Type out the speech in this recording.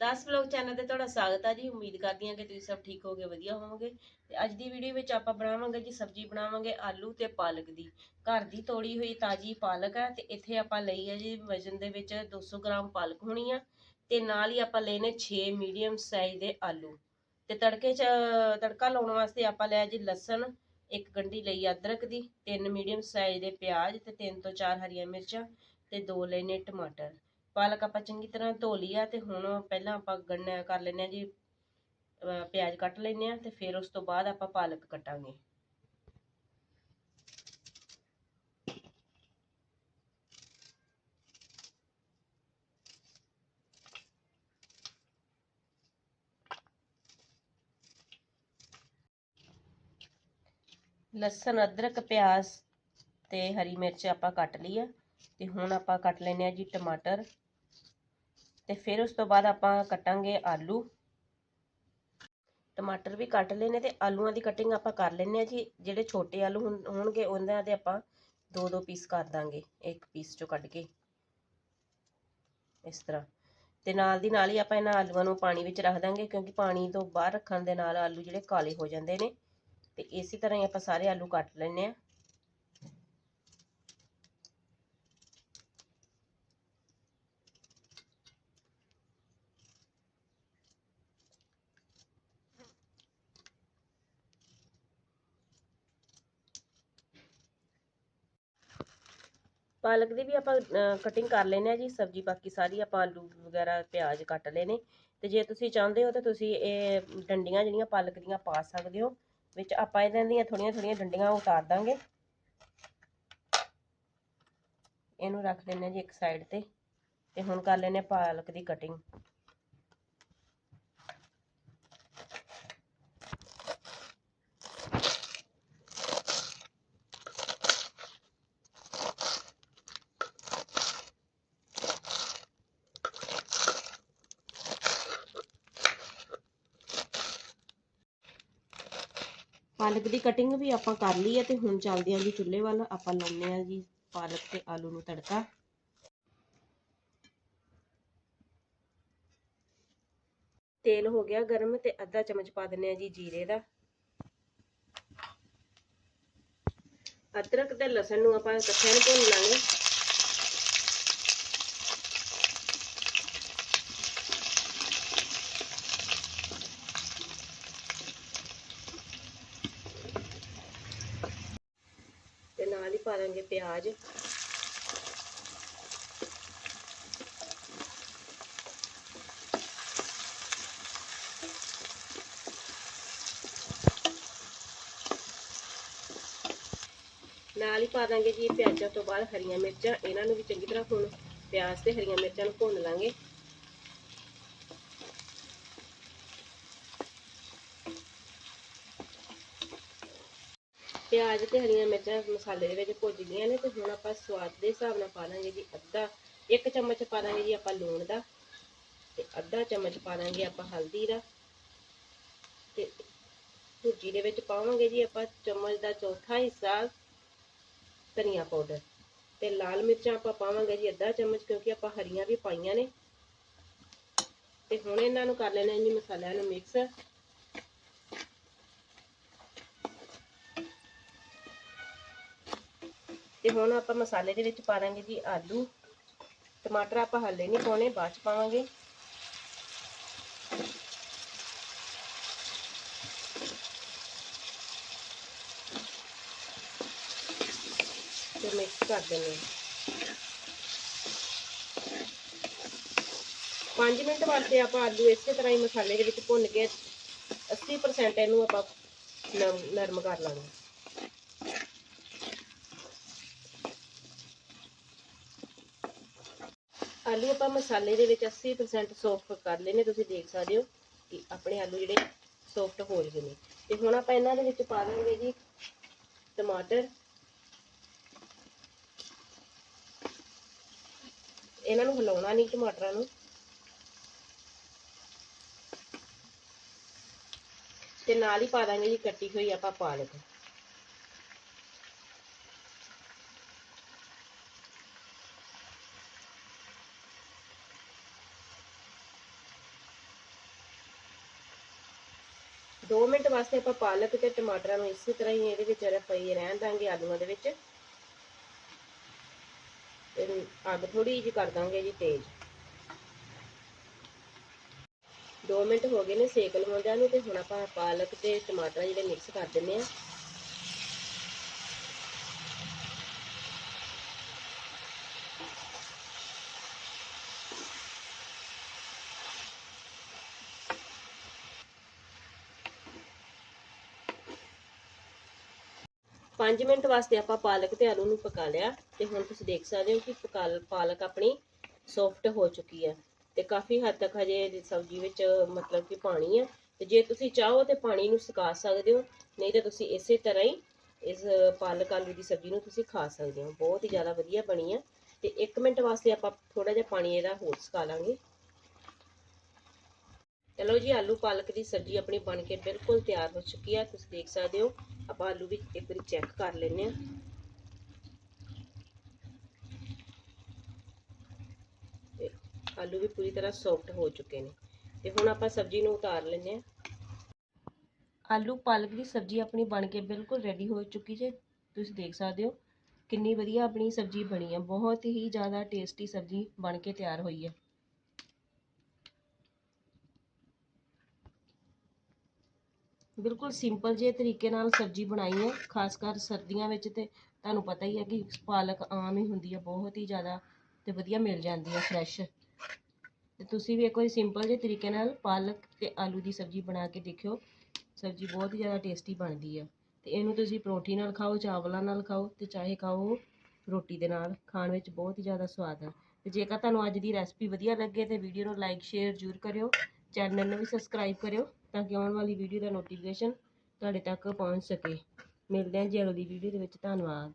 10 vlog channel ਤੇ ਤੁਹਾਡਾ ਸਵਾਗਤ ਹੈ ਜੀ। ਉਮੀਦ ਕਰਦੀ ਹਾਂ ਕਿ ਤੁਸੀਂ ਸਭ ਠੀਕ ਹੋਗੇ, ਵਧੀਆ ਹੋਵੋਗੇ। ਤੇ ਅੱਜ ਦੀ ਵੀਡੀਓ ਵਿੱਚ ਆਪਾਂ ਬਣਾਵਾਂਗੇ ਜੀ ਸਬਜ਼ੀ, ਬਣਾਵਾਂਗੇ ਆਲੂ ਤੇ ਪਾਲਕ ਦੀ। ਘਰ ਦੀ ਤੋੜੀ ਹੋਈ ਤਾਜੀ ਪਾਲਕ ਹੈ ਤੇ ਇੱਥੇ ਆਪਾਂ ਲਈ ਹੈ ਜੀ ਵਜਨ ਦੇ ਵਿੱਚ 200 ਗ੍ਰਾਮ ਪਾਲਕ ਹੋਣੀ ਆ ਤੇ ਨਾਲ ਹੀ ਆਪਾਂ ਲਏ ਨੇ 6 ਮੀਡੀਅਮ ਸਾਈਜ਼ ਦੇ ਆਲੂ। ਤੇ ਤੜਕੇ 'ਚ, ਤੜਕਾ ਲਾਉਣ ਵਾਸਤੇ ਆਪਾਂ ਲਿਆ ਜੀ ਲਸਣ, ਇੱਕ ਗੰਢੀ ਲਈ ਅਦਰਕ ਦੀ, ਤਿੰਨ ਮੀਡੀਅਮ ਸਾਈਜ਼ ਦੇ ਪਿਆਜ਼ ਤੇ ਤਿੰਨ ਤੋਂ ਚਾਰ ਹਰੀਆਂ ਮਿਰਚਾਂ ਤੇ ਦੋ ਲਏ ਨੇ ਟਮਾਟਰ। ਪਾਲਕ ਆਪਾਂ ਚੰਗੀ ਤਰ੍ਹਾਂ ਧੋ ਲਈ ਆ ਤੇ ਹੁਣ ਪਹਿਲਾਂ ਆਪਾਂ ਗੰਨਾ ਕਰ ਲੈਨੇ ਆ ਜੀ, ਅਹ ਪਿਆਜ਼ ਕੱਟ ਲੈਨੇ ਆ ਤੇ ਫਿਰ ਉਸ ਤੋਂ ਬਾਅਦ ਆਪਾਂ ਪਾਲਕ ਕੱਟਾਂਗੇ। ਲਸਣ, ਅਦਰਕ, ਪਿਆਜ਼ ਤੇ ਹਰੀ ਮਿਰਚ ਆਪਾਂ ਕੱਟ ਲਈ ਆ ਤੇ ਹੁਣ ਆਪਾਂ ਕੱਟ ਲੈਨੇ ਆ ਜੀ ਟਮਾਟਰ। ਤੇ ਫਿਰ ਉਸ ਤੋਂ ਬਾਅਦ ਆਪਾਂ ਕੱਟਾਂਗੇ ਆਲੂ। ਟਮਾਟਰ ਵੀ ਕੱਟ ਲੈਨੇ ਤੇ ਆਲੂਆਂ ਦੀ ਕਟਿੰਗ ਆਪਾਂ ਕਰ ਲੈਨੇ ਆ ਜੀ। ਜਿਹੜੇ ਛੋਟੇ ਆਲੂ ਹੋਣ- ਹੋਣਗੇ ਉਹਨਾਂ ਦੇ ਆਪਾਂ ਦੋ ਦੋ ਪੀਸ ਕਰ ਦਾਂਗੇ, ਇੱਕ ਪੀਸ ਚੋਂ ਕੱਢ ਕੇ। ਇਸ ਤਰ੍ਹਾਂ। ਤੇ ਨਾਲ ਦੀ ਨਾਲ ਹੀ ਆਪਾਂ ਇਹਨਾਂ ਆਲੂਆਂ ਨੂੰ ਪਾਣੀ ਵਿੱਚ ਰੱਖ ਦਾਂਗੇ, ਕਿਉਂਕਿ ਪਾਣੀ ਤੋਂ ਬਾਹਰ ਰੱਖਣ ਦੇ ਨਾਲ ਆਲੂ ਜਿਹੜੇ ਕਾਲੇ ਹੋ ਜਾਂਦੇ ਨੇ। ਤੇ ਇਸੇ ਤਰ੍ਹਾਂ ਹੀ ਆਪਾਂ ਸਾਰੇ ਆਲੂ ਕੱਟ ਲੈਨੇ ਆ ਪਾਲਕ ਦੀ ਵੀ ਆਪਾਂ ਕਟਿੰਗ ਕਰ ਲੈਨੇ ਆ ਜੀ, ਸਬਜ਼ੀ ਬਾਕੀ ਸਾਰੀ ਆਪਾਂ ਆਲੂ ਵਗੈਰਾ, ਪਿਆਜ਼ ਕੱਟ ਲਏ ਨੇ ਤੇ ਜੇ ਤੁਸੀਂ ਚਾਹੁੰਦੇ ਹੋ ਤਾਂ ਤੁਸੀਂ ਇਹ ਡੰਡੀਆਂ ਜਿਹੜੀਆਂ ਪਾਲਕ ਦੀਆਂ ਪਾ ਸਕਦੇ ਹੋ, ਵਿੱਚ ਆਪਾਂ ਇਹਨਾਂ ਦੀਆਂ ਥੋੜੀਆਂ ਥੋੜੀਆਂ ਡੰਡੀਆਂ ਉਤਾਰ ਦਾਂਗੇ। ਇਹਨੂੰ ਰੱਖ ਦਿੰਨੇ ਜੀ ਇੱਕ ਸਾਈਡ ਤੇ ਤੇ ਹੁਣ ਕਰ ਲੈਨੇ ਪਾਲਕ ਦੀ ਕਟਿੰਗ ਪਾਲਕ ਦੀ ਕਟਿੰਗ ਵੀ ਆਪਾਂ ਕਰ ਲਈ ਹੈ ਤੇ ਹੁਣ ਚੱਲਦੇ ਆਂ ਜੀ ਚੁੱਲ੍ਹੇ ਵੱਲ। ਆਪਾਂ ਲਾਉਨੇ ਆ ਜੀ ਪਾਲਕ ਤੇ ਆਲੂ ਨੂੰ ਤੜਕਾ। ਤੇਲ ਹੋ ਗਿਆ ਗਰਮ ਤੇ ਅੱਧਾ ਚਮਚ ਪਾ ਦਿੰਨੇ ਆ ਜੀ ਜੀਰੇ ਦਾ। ਅਦਰਕ ਤੇ ਲਸਣ ਨੂੰ ਆਪਾਂ ਇਕੱਠਿਆਂ ਨੂੰ ਭੁੰਨ ਲਾਂਗੇ। ਤੇ ਨਾਲ ਹੀ ਪਾ ਦਾਂਗੇ ਪਿਆਜ਼ ਨਾਲ ਹੀ ਪਾ ਦਾਂਗੇ ਜੀ ਪਿਆਜ਼ਾਂ ਤੋਂ ਬਾਅਦ ਹਰੀਆਂ ਮਿਰਚਾਂ। ਇਹਨਾਂ ਨੂੰ ਵੀ ਚੰਗੀ ਤਰ੍ਹਾਂ ਹੁਣ ਪਿਆਜ਼ ਤੇ ਹਰੀਆਂ ਮਿਰਚਾਂ ਨੂੰ ਭੁੰਨ ਲਾਂਗੇ। ਪਿਆਜ਼ ਤੇ ਹਰੀਆਂ ਮਿਰਚਾਂ ਮਸਾਲੇ ਦੇ ਵਿੱਚ ਭੁੱਜ ਗਈਆਂ ਨੇ ਤੇ ਹੁਣ ਆਪਾਂ ਸਵਾਦ ਦੇ ਹਿਸਾਬ ਨਾਲ ਪਾ ਦਾਂਗੇ ਜੀ ਅੱਧਾ, ਇੱਕ ਚਮਚ ਪਾ ਦਾਂਗੇ ਜੀ ਆਪਾਂ ਲੂਣ ਦਾ ਤੇ ਅੱਧਾ ਚਮਚ ਪਾ ਦਾਂਗੇ ਆਪਾਂ ਹਲਦੀ ਦਾ ਤੇ ਭੁਰਜੀ ਦੇ ਵਿੱਚ ਪਾਵਾਂਗੇ ਜੀ ਆਪਾਂ ਚਮਚ ਦਾ ਚੌਥਾ ਹਿੱਸਾ ਧਨੀਆ ਪਾਊਡਰ ਤੇ ਲਾਲ ਮਿਰਚਾਂ ਆਪਾਂ ਪਾਵਾਂਗੇ ਜੀ ਅੱਧਾ ਚਮਚ ਕਿਉਂਕਿ ਆਪਾਂ ਹਰੀਆਂ ਵੀ ਪਾਈਆਂ ਨੇ ਤੇ ਹੁਣ ਇਹਨਾਂ ਨੂੰ ਕਰ ਲੈਣਾ ਜੀ ਮਸਾਲਿਆਂ ਨੂੰ ਮਿਕਸ ਤੇ ਹੁਣ ਆਪਾਂ ਮਸਾਲੇ ਦੇ ਵਿੱਚ ਪਾ ਦਾਂਗੇ ਜੀ ਆਲੂ। ਟਮਾਟਰ ਆਪਾਂ ਹਲੇ ਨਹੀਂ ਪਾਉਣੇ, ਬਾਅਦ ਚ ਪਾਵਾਂਗੇ। ਤੇ ਮਿਕਸ ਕਰ ਦਿੰਦੇ ਹਾਂ। 5 ਮਿੰਟ ਵਾਸਤੇ ਆਪਾਂ ਆਲੂ ਇਸੇ ਤਰ੍ਹਾਂ ਹੀ ਮਸਾਲੇ ਦੇ ਵਿੱਚ ਭੁੰਨ ਕੇ 80% ਇਹਨੂੰ ਆਪਾਂ ਨਰਮ ਨਰਮ ਕਰ ਲਾਂਗੇ। ਆਲੂ ਆਪਾਂ ਮਸਾਲੇ ਦੇ ਵਿੱਚ 80% ਸੌਫਟ ਕਰ ਲਏ ਨੇ, ਤੁਸੀਂ ਦੇਖ ਸਕਦੇ ਹੋ ਕਿ ਆਪਣੇ ਆਲੂ ਜਿਹੜੇ ਸੌਫਟ ਹੋ ਗਏ ਨੇ। ਤੇ ਹੁਣ ਆਪਾਂ ਇਹਨਾਂ ਦੇ ਵਿੱਚ ਪਾ ਦਾਂਗੇ ਜੀ ਟਮਾਟਰ। ਇਹਨਾਂ ਨੂੰ ਹਿਲਾਉਣਾ ਨਹੀਂ ਟਮਾਟਰਾਂ ਨੂੰ। ਤੇ ਨਾਲ ਹੀ ਪਾ ਦਾਂਗੇ ਜੀ ਕੱਟੀ ਹੋਈ ਆਪਾਂ ਪਾਲਕ। 2 ਮਿੰਟ ਵਾਸਤੇ ਆਪਾਂ ਪਾਲਕ ਤੇ ਟਮਾਟਰਾਂ ਨੂੰ ਇਸੇ ਤਰ੍ਹਾਂ ਹੀ ਇਹਦੇ ਵਿੱਚ ਪਈ ਰਹਿਣ ਦਾਂਗੇ ਆਲੂਆਂ ਦੇ ਵਿੱਚ। ਤੇ ਅੱਗ ਥੋੜੀ ਜਿਹੀ ਕਰ ਦਾਂਗੇ ਜੀ ਤੇਜ਼। 2 ਮਿੰਟ ਹੋ ਗਏ ਨੇ ਸੇਕ ਲਵਾਉਂਦਿਆਂ ਨੂੰ ਤੇ ਹੁਣ ਆਪਾਂ ਪਾਲਕ ਤੇ ਟਮਾਟਰ ਜਿਹੜੇ ਮਿਕਸ ਕਰ ਦਿੰਨੇ ਆ ਪੰਜ ਮਿੰਟ ਵਾਸਤੇ ਆਪਾਂ ਪਾਲਕ ਤੇ ਆਲੂ ਨੂੰ ਪਕਾ ਲਿਆ ਤੇ ਹੁਣ ਤੁਸੀਂ ਦੇਖ ਸਕਦੇ ਹੋ ਕਿ ਪਕਾ- ਪਾਲਕ ਆਪਣੀ ਸੌਫਟ ਹੋ ਚੁੱਕੀ ਹੈ ਤੇ ਕਾਫੀ ਹੱਦ ਤੱਕ ਹਜੇ ਸਬਜ਼ੀ ਵਿੱਚ ਮਤਲਬ ਕਿ ਪਾਣੀ ਹੈ ਤੇ ਜੇ ਤੁਸੀਂ ਚਾਹੋ ਤੇ ਪਾਣੀ ਨੂੰ ਸੁਕਾ ਸਕਦੇ ਹੋ, ਨਹੀਂ ਤਾਂ ਤੁਸੀਂ ਇਸੇ ਤਰ੍ਹਾਂ ਹੀ ਇਸ ਪਾਲਕ ਆਲੂ ਦੀ ਸਬਜ਼ੀ ਨੂੰ ਤੁਸੀਂ ਖਾ ਸਕਦੇ ਹੋ। ਬਹੁਤ ਹੀ ਜ਼ਿਆਦਾ ਵਧੀਆ ਬਣੀ ਹੈ ਤੇ 1 ਮਿੰਟ ਵਾਸਤੇ ਆਪਾਂ ਥੋੜਾ ਜਿਹਾ ਪਾਣੀ ਇਹਦਾ ਹੋਰ ਸੁਕਾ ਲਾਂਗੇ। ਚਲੋ ਜੀ, ਆਲੂ ਪਾਲਕ ਦੀ ਸਬਜ਼ੀ ਆਪਣੀ ਬਣ ਕੇ ਬਿਲਕੁਲ ਤਿਆਰ ਹੋ ਚੁੱਕੀ ਹੈ। ਤੁਸੀਂ ਦੇਖ ਸਕਦੇ ਹੋ ਆਪਾਂ ਆਲੂ ਵੀ ਇੱਕ ਵਾਰੀ ਚੈੱਕ ਕਰ ਲੈਂਦੇ ਹਾਂ। ਆਲੂ ਵੀ ਪੂਰੀ ਤਰ੍ਹਾਂ ਸੌਫਟ ਹੋ ਚੁੱਕੇ ਨੇ। ਤੇ ਹੁਣ ਆਪਾਂ ਸਬਜ਼ੀ ਨੂੰ ਉਤਾਰ ਲੈਂਦੇ ਹਾਂ। ਆਲੂ, ਪਾਲਕ ਦੀ ਸਬਜ਼ੀ ਆਪਣੀ ਬਣ ਕੇ ਬਿਲਕੁਲ ਰੈਡੀ ਹੋ ਚੁੱਕੀ ਜੇ। ਤੁਸੀਂ ਦੇਖ ਸਕਦੇ ਹੋ ਕਿੰਨੀ ਵਧੀਆ ਆਪਣੀ ਸਬਜ਼ੀ ਬਣੀ ਹੈ ਬਹੁਤ ਹੀ ਜ਼ਿਆਦਾ ਟੇਸਟੀ ਸਬਜ਼ੀ ਬਣ ਕੇ ਤਿਆਰ ਹੋਈ ਹੈ। ਬਿਲਕੁਲ ਸਿੰਪਲ ਜਿਹੇ ਤਰੀਕੇ ਨਾਲ ਸਬਜ਼ੀ ਬਣਾਈ ਹੈ, ਖਾਸ ਕਰ ਸਰਦੀਆਂ ਵਿੱਚ ਤੇ ਤੁਹਾਨੂੰ ਪਤਾ ਹੀ ਹੈ ਕਿ ਪਾਲਕ ਆਮ ਹੀ ਹੁੰਦੀ ਹੈ, ਬਹੁਤ ਹੀ ਜ਼ਿਆਦਾ ਤੇ ਵਧੀਆ ਮਿਲ ਜਾਂਦੀ ਹੈ ਫਰੈਸ਼ ਤੇ ਤੁਸੀਂ ਵੀ ਇੱਕ ਵਾਰੀ ਸਿੰਪਲ ਜਿਹੇ ਤਰੀਕੇ ਨਾਲ ਪਾਲਕ ਤੇ ਆਲੂ ਦੀ ਸਬਜ਼ੀ ਬਣਾ ਕੇ ਦੇਖਿਓ, ਸਬਜ਼ੀ ਬਹੁਤ ਹੀ ਜ਼ਿਆਦਾ ਟੇਸਟੀ ਬਣਦੀ ਹੈ। ਤੇ ਇਹਨੂੰ ਤੁਸੀਂ ਪਰੌਂਠੀ ਨਾਲ ਖਾਓ, ਚਾਵਲਾਂ ਨਾਲ ਖਾਓ ਤੇ ਚਾਹੇ ਖਾਓ ਰੋਟੀ ਦੇ ਨਾਲ, ਖਾਣ ਵਿੱਚ ਬਹੁਤ ਹੀ ਜ਼ਿਆਦਾ ਸਵਾਦ ਹੈ। ਤੇ ਜੇਕਰ ਤੁਹਾਨੂੰ ਅੱਜ ਦੀ ਰੈਸਪੀ ਵਧੀਆ ਲੱਗੇ ਤੇ ਵੀਡੀਓ ਨੂੰ ਲਾਈਕ ਸ਼ੇਅਰ ਜ਼ਰੂਰ ਕਰਿਓ ਚੈਨਲ ਨੂੰ ਵੀ ਸਬਸਕ੍ਰਾਈਬ ਕਰਿਓ। ਤਾਂ ਕਿ ਆਉਣ ਵਾਲੀ ਵੀਡੀਓ ਦਾ ਨੋਟੀਫਿਕੇਸ਼ਨ ਤੁਹਾਡੇ ਤੱਕ ਪਹੁੰਚ ਸਕੇ। ਮਿਲਦੇ ਹਾਂ ਜੀ ਅਗਲੀ ਵੀਡੀਓ ਦੇ ਵਿੱਚ। ਧੰਨਵਾਦ।